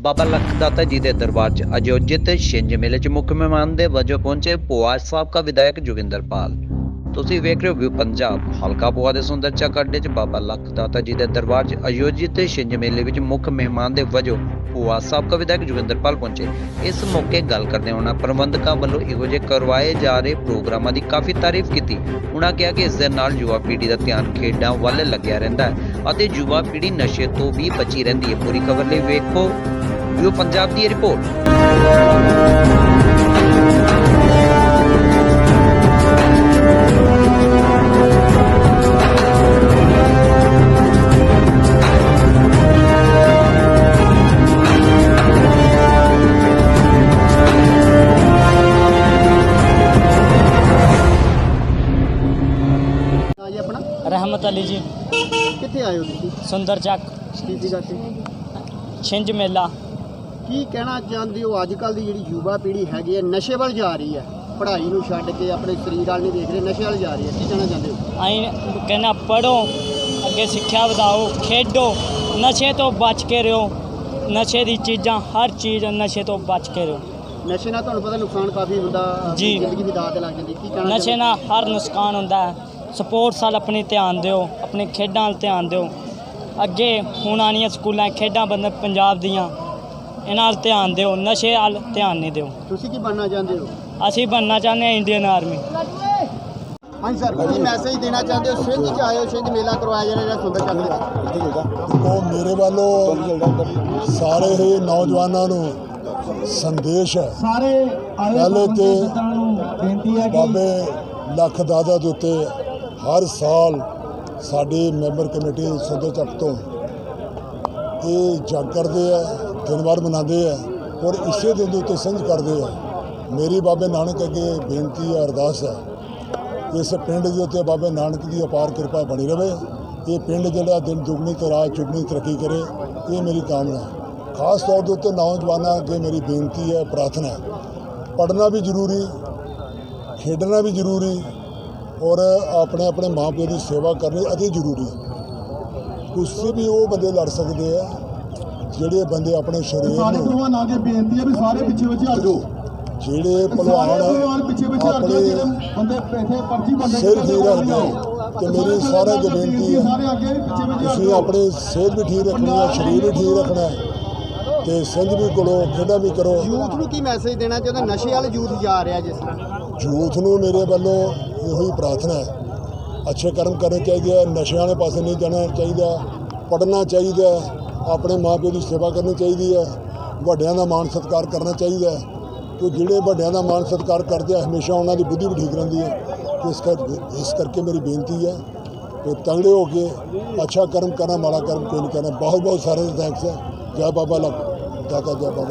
ਬਾਬਾ ਲਖਦਾਤਾ ਜੀ ਦੇ ਦਰਬਾਰ 'ਚ ਆਯੋਜਿਤ ਛਿੰਝ ਮੇਲੇ 'ਚ ਮੁੱਖ ਮਹਿਮਾਨ ਦੇ ਵਜੋਂ ਪਹੁੰਚੇ ਪੋਆ ਸਾਬਕਾ ਵਿਧਾਇਕ ਜੋਗਿੰਦਰ ਪਾਲ ਤੁਸੀਂ ਵੇਖ ਰਹੇ ਹੋ ਵਿਊ ਪੰਜਾਬ। ਹਲਕਾ ਪੋਆ ਦੇ ਸੁੰਦਰ ਚੱਕ ਅੱਡੇ 'ਚ ਬਾਬਾ ਲਖਦਾਤਾ ਜੀ ਦੇ ਦਰਬਾਰ 'ਚ ਆਯੋਜਿਤ ਛਿੰਝ ਮੇਲੇ ਵਿੱਚ ਮੁੱਖ ਮਹਿਮਾਨ ਦੇ ਵਜੋਂ ਪੋਆ ਸਾਬਕਾ ਵਿਧਾਇਕ ਜੋਗਿੰਦਰ ਪਹੁੰਚੇ। ਇਸ ਮੌਕੇ ਗੱਲ ਕਰਦੇ ਉਹਨਾਂ ਪ੍ਰਬੰਧਕਾਂ ਵੱਲੋਂ ਇਹੋ ਜਿਹੇ ਕਰਵਾਏ ਜਾ ਰਹੇ ਪ੍ਰੋਗਰਾਮਾਂ ਦੀ ਕਾਫੀ ਤਾਰੀਫ ਕੀਤੀ। ਉਹਨਾਂ ਕਿਹਾ ਕਿ ਇਸ ਦੇ ਨਾਲ ਯੁਵਾ ਪੀੜ੍ਹੀ ਦਾ ਧਿਆਨ ਖੇਡਾਂ ਵੱਲ ਲੱਗਿਆ ਰਹਿੰਦਾ ਹੈ ਅਤੇ ਯੁਵਾ ਪੀੜ੍ਹੀ ਨਸ਼ੇ ਤੋਂ ਵੀ ਬਚੀ ਰਹਿੰਦੀ ਹੈ। ਪੂਰੀ ਖਬਰ ਲਈ ਵੇਖੋ ਵਿਊ ਪੰਜਾਬ ਦੀ ਰਿਪੋਰਟ। ਅਲੀ ਜੀ। ਕਿੱਥੇ ਆਏ ਹੋ ਤੁਸੀਂ? ਸੁੰਦਰ ਚੱਕ। ਕੀ ਜਗ੍ਹਾ ਤੇ। ਛਿੰਝ ਮੇਲਾ। ਕੀ ਕਹਿਣਾ ਚਾਹੁੰਦੇ ਹੋ? ਅੱਜ ਕੱਲ ਦੀ ਜਿਹੜੀ ਯੁਵਾ ਪੀੜ੍ਹੀ ਹੈਗੀ ਹੈ ਨਸ਼ੇ ਵੱਲ ਜਾ ਰਹੀ ਹੈ। ਪੜ੍ਹਾਈ ਨੂੰ ਛੱਡ ਕੇ ਆਪਣੇ ਸਰੀਰ ਵੱਲ ਨਹੀਂ ਦੇਖ ਰਹੇ ਨਸ਼ੇ ਵੱਲ ਜਾ ਰਹੀ ਹੈ। ਕੀ ਕਹਿਣਾ ਚਾਹੁੰਦੇ ਹੋ? ਅਸੀਂ ਕਹਿੰਦਾ ਪੜੋ ਅੱਗੇ ਸਿੱਖਿਆ ਵਧਾਓ ਖੇਡੋ। ਨਸ਼ੇ ਤੋਂ ਬਚ ਕੇ ਰਹੋ। ਨਸ਼ੇ ਦੀ ਚੀਜ਼ਾਂ ਹਰ ਚੀਜ਼ ਨਸ਼ੇ ਤੋਂ ਬਚ ਕੇ ਰਹੋ। ਨਸ਼ੇ ਨਾਲ ਤੁਹਾਨੂੰ ਪਤਾ ਨੁਕਸਾਨ ਕਾਫੀ ਹੁੰਦਾ ਜੀ। ਜ਼ਿੰਦਗੀ ਵੀ ਦਾਅ ਤੇ ਲੱਗ ਜਾਂਦੀ। ਕੀ ਕਹਿਣਾ ਨਸ਼ੇ ਨਾਲ ਹਰ ਨੁਕਸਾਨ ਹੁੰਦਾ ਹੈ। ਸਪੋਰਟਸ ਵੱਲ ਆਪਣੀ ਧਿਆਨ ਦਿਓ ਆਪਣੇ ਖੇਡਾਂ ਵੱਲ ਧਿਆਨ ਦਿਓ। ਅੱਗੇ ਹੁਣ ਆਉਣੀਆਂ ਸਕੂਲਾਂ 'ਚ ਖੇਡਾਂ ਬੰਦ ਪੰਜਾਬ ਦੀਆਂ। ਇਹਨਾਂ ਵੱਲ ਧਿਆਨ ਦਿਓ ਨਸ਼ੇ ਵੱਲ ਧਿਆਨ ਨਹੀਂ ਦਿਓ। ਤੁਸੀਂ ਕੀ ਬਣਨਾ ਚਾਹੁੰਦੇ ਹੋ? ਅਸੀਂ ਬਣਨਾ ਚਾਹੁੰਦੇ ਹਾਂ ਇੰਡੀਅਨ ਆਰਮੀ। ਹਾਂਜੀ ਸਰ ਕੀ ਮੈਸੇਜ ਦੇਣਾ ਚਾਹੁੰਦੇ ਹੋ? ਸਿੰਧ ਚ ਸਿੰਧ ਮੇਲਾ ਕਰਵਾਇਆ ਜਾ ਰਿਹਾ ਸੁੰਦਰ ਚੱਕ ਦੇ ਵਿੱਚ ਉਹ ਮੇਰੇ ਵੱਲੋਂ ਸਾਰੇ ਹੀ ਨੌਜਵਾਨਾਂ ਨੂੰ ਸੰਦੇਸ਼ ਹੈ। ਸਾਰੇ ਆਏ ਪਹਿਲੇ ਤੇ ਬੇਨਤੀ ਹੈ ਕਿ ਬਾਬੇ ਲੱਖ ਦਾਦਾ ਦੇ ਉੱਤੇ ਹਰ ਸਾਲ ਸਾਡੇ ਮੈਂਬਰ ਕਮੇਟੀ ਸੁੰਦਰ ਚੱਕ ਤੋਂ ਇਹ ਜਗ ਕਰਦੇ ਆ, ਦਿਨ ਵਾਰ ਮਨਾਉਂਦੇ ਆ ਔਰ ਇਸੇ ਦਿਨ ਦੇ ਉੱਤੇ ਸੰਝ ਕਰਦੇ ਆ। ਮੇਰੀ ਬਾਬੇ ਨਾਨਕ ਅੱਗੇ ਬੇਨਤੀ ਹੈ ਅਰਦਾਸ ਹੈ ਇਸ ਪਿੰਡ ਦੇ ਉੱਤੇ ਬਾਬੇ ਨਾਨਕ ਦੀ ਅਪਾਰ ਕਿਰਪਾ ਬਣੀ ਰਵੇ। ਇਹ ਪਿੰਡ ਜਿਹੜਾ ਦਿਨ ਦੁਗਣੀ ਤੇ ਰਾਤ ਚੁਗਣੀ ਤਰੱਕੀ ਕਰੇ, ਇਹ ਮੇਰੀ ਕਾਮਨਾ ਹੈ ਖਾਸ ਤੌਰ ਦੇ ਉੱਤੇ ਨੌਜਵਾਨਾਂ ਅੱਗੇ ਮੇਰੀ ਬੇਨਤੀ ਹੈ ਪ੍ਰਾਰਥਨਾ ਹੈ ਪੜ੍ਹਨਾ ਵੀ ਜ਼ਰੂਰੀ, ਖੇਡਣਾ ਵੀ ਜ਼ਰੂਰੀ ਔਰ ਆਪਣੇ ਆਪਣੇ ਮਾਪਿਆਂ ਦੀ ਸੇਵਾ ਕਰਨੀ ਅਤੀ ਜ਼ਰੂਰੀ ਕੁਸ਼ਤੀ ਵੀ ਉਹ ਬੰਦੇ ਲੜ ਸਕਦੇ ਆ ਜਿਹੜੇ ਬੰਦੇ ਆਪਣੇ ਸਰੀਰ ਸਾਰੇ ਨੂੰ ਪਹਿਲਵਾਨਾਂ ਅੱਗੇ ਬੇਨਤੀ ਹੈ ਵੀ ਸਾਰੇ ਪਿੱਛੇ ਪਿੱਛੇ ਹਟ ਜਾਓ। ਜਿਹੜੇ ਸਾਰੇ ਪਹਿਲਵਾਨ ਪਹਿਲਵਾਨ ਪਿੱਛੇ ਪਿੱਛੇ ਹਟ ਜਾਓ ਜਿਹੜੇ ਬੰਦੇ ਇੱਥੇ ਪਰਚੀ ਬੰਦੇ ਸਿਰ ਠੀਕ ਰੱਖਦੇ ਆ। ਤੇ ਮੇਰੀ ਸਾਰਿਆਂ ਅੱਗੇ ਬੇਨਤੀ ਹੈ ਸਾਰੇ ਅੱਗੇ ਪਿੱਛੇ ਪਿੱਛੇ ਹਟ ਤੁਸੀਂ ਆਪਣੀ ਸਿਹਤ ਵੀ ਠੀਕ ਰੱਖਣੀ ਹੈ ਸਰੀਰ ਵੀ ਠੀਕ ਰੱਖਣਾ ਹੈ। ਤੇ ਸਿੰਝ ਵੀ ਕਰੋ ਖੇਡਾਂ ਵੀ ਕਰੋ। ਯੂਥ ਨੂੰ ਕੀ ਮੈਸੇਜ ਦੇਣਾ ਚਾਹੁੰਦੇ? ਨਸ਼ੇ ਵੱਲ ਯੂਥ ਜਾ ਰਿਹਾ ਜਿਸ ਤਰ੍ਹਾਂ। ਯੂਥ ਨੂੰ ਮੇਰੇ ਵੱਲੋਂ ਇਹੋ ਹੀ ਪ੍ਰਾਰਥਨਾ ਹੈ। ਅੱਛੇ ਕਰਮ ਕਰਨੇ ਚਾਹੀਦੇ ਆ ਨਸ਼ਿਆਂ ਵਾਲੇ ਪਾਸੇ ਨਹੀਂ ਜਾਣਾ ਚਾਹੀਦਾ ਪੜ੍ਹਨਾ ਚਾਹੀਦਾ ਹੈ, ਆਪਣੇ ਮਾਪਿਆਂ ਦੀ ਸੇਵਾ ਕਰਨੀ ਚਾਹੀਦੀ ਹੈ ਵੱਡਿਆਂ ਦਾ ਮਾਣ ਸਤਿਕਾਰ ਕਰਨਾ ਚਾਹੀਦਾ ਹੈ। ਕਿ ਜਿਹੜੇ ਵੱਡਿਆਂ ਦਾ ਮਾਣ ਸਤਿਕਾਰ ਕਰਦੇ ਆ ਹਮੇਸ਼ਾ ਉਹਨਾਂ ਦੀ ਬੁੱਧੀ ਵੀ ਠੀਕ ਰਹਿੰਦੀ ਹੈ। ਇਸ ਕਰ ਇਸ ਕਰਕੇ ਮੇਰੀ ਬੇਨਤੀ ਹੈ ਕਿ ਤਗੜੇ ਹੋ ਕੇ ਅੱਛਾ ਕਰਮ ਕਰਨਾ ਮਾੜਾ ਕਰਮ ਕੋਈ ਨਹੀਂ ਕਰਨਾ। ਬਹੁਤ ਬਹੁਤ ਸਾਰੇ ਥੈਂਕਸ ਹੈ। ਜੈ ਬਾਬਾ ਲੱਖ ਦਾਤਾ ਜੈ ਬਾਬਾ।